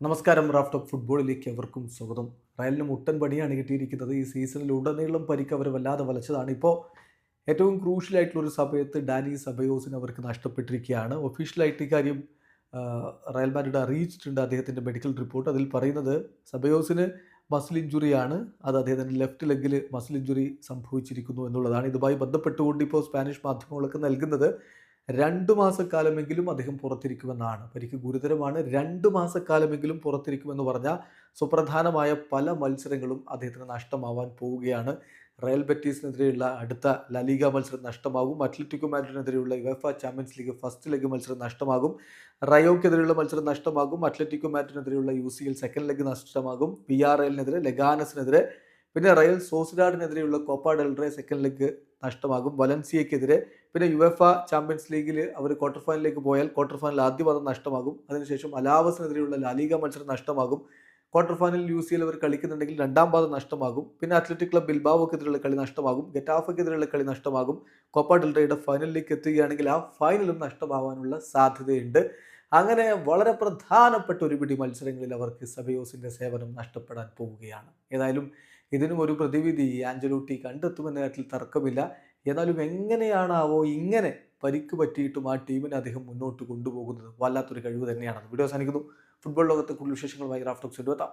നമസ്കാരം raft of ഫുട്ബോളിലേക്ക് അവർക്കും സ്വാഗതം. റയലിന് മുട്ടൻ പണിയാണ് കിട്ടിയിരിക്കുന്നത്. ഈ സീസണിൽ ഉടനീളം പരിക്ക് അവർ വല്ലാതെ വലച്ചതാണ്. ഇപ്പോൾ ഏറ്റവും ക്രൂഷ്യലായിട്ടുള്ള ഒരു സമയത്ത് ഡാനി സബയോസിന് അവർക്ക് നഷ്ടപ്പെട്ടിരിക്കുകയാണ്. ഒഫീഷ്യലായിട്ട് ഇക്കാര്യം റയൽ മാഡ്രിഡ് അറിയിച്ചിട്ടുണ്ട് അദ്ദേഹത്തിന്റെ മെഡിക്കൽ റിപ്പോർട്ട്. അതിൽ പറയുന്നത് സബയോസിന് മസിൽ ഇഞ്ചുറിയാണ്. അത് അദ്ദേഹത്തിന്റെ ലെഫ്റ്റ് ലെഗിൽ മസിൽ ഇഞ്ചുറി സംഭവിച്ചിരിക്കുന്നു എന്നുള്ളതാണ്. ഇതുമായി ബന്ധപ്പെട്ടുകൊണ്ട് ഇപ്പോൾ സ്പാനിഷ് മാധ്യമങ്ങളൊക്കെ നൽകുന്നത്. രണ്ട് മാസക്കാലമെങ്കിലും അദ്ദേഹം പുറത്തിരിക്കുമെന്നാണ്. പരിക്ക് ഗുരുതരമാണ്. രണ്ടു മാസക്കാലമെങ്കിലും പുറത്തിരിക്കുമെന്ന് പറഞ്ഞാൽ സുപ്രധാനമായ പല മത്സരങ്ങളും അദ്ദേഹത്തിന് നഷ്ടമാവാൻ പോവുകയാണ്. റയൽ ബെറ്റീസിനെതിരെയുള്ള അടുത്ത ലലീഗ മത്സരം നഷ്ടമാകും. Atletico മാഡ്രിഡിനെതിരെയുള്ള UEFA champions league first leg മത്സരം നഷ്ടമാകും. റയോക്കെതിരെയുള്ള മത്സരം നഷ്ടമാകും. Atletico മാഡ്രിഡിനെതിരെയുള്ള U C L second leg നഷ്ടമാകും. പി ആർ എല്ലിനെതിരെ ലെഗാനസിനെതിരെ പിന്നെ Real സോസിഡാഡിനെതിരെയുള്ള Copa del Rey second leg നഷ്ടമാകും. വലൻസിയക്കെതിരെ. പിന്നെ യു എഫ് ആ ചാമ്പ്യൻസ് ലീഗിൽ അവർ ക്വാർട്ടർ ഫൈനലിലേക്ക് പോയാൽ ക്വാർട്ടർ ഫൈനൽ ആദ്യ നഷ്ടമാകും. അതിനുശേഷം അലാവസിനെതിരെയുള്ള ലാലിക മത്സരം നഷ്ടമാകും. ക്വാർട്ടർ ഫൈനലിൽ യു സി എൽ അവർ കളിക്കുന്നുണ്ടെങ്കിൽ രണ്ടാം പാദം നഷ്ടമാകും. പിന്നെ അത്ലറ്റിക് ക്ലബ് ബിൽബാവോക്കെതിരെയുള്ള കളി നഷ്ടമാകും. ഗെറ്റാഫക്കെതിരെയുള്ള കളി നഷ്ടമാകും. കോപ്പ ഡെൽറയുടെ ഫൈനലിലേക്ക് എത്തുകയാണെങ്കിൽ ആ ഫൈനലും നഷ്ടമാവാനുള്ള സാധ്യതയുണ്ട്. അങ്ങനെ വളരെ പ്രധാനപ്പെട്ട ഒരു പിടി മത്സരങ്ങളിൽ അവർക്ക് സബയോസിന്റെ സേവനം നഷ്ടപ്പെടാൻ പോവുകയാണ്. ഏതായാലും ഇതിനും ഒരു പ്രതിവിധി ആഞ്ചലോട്ടി കണ്ടെത്തുമെന്ന കാര്യത്തിൽ തർക്കമില്ല. എന്നാലും എങ്ങനെയാണാവോ ഇങ്ങനെ പരിക്ക് പറ്റിയിട്ടും ആ ടീമിനെ അദ്ദേഹം മുന്നോട്ട് കൊണ്ടുപോകുന്നത് വല്ലാത്തൊരു കഴിവ് തന്നെയാണ് വീഡിയോ അവസാനിക്കുന്നു. ഫുട്ബോൾ ലോകത്തെ കൂടുതൽ വിശേഷങ്ങളുമായി റാഫ്റ്റോക്സ് എത്താം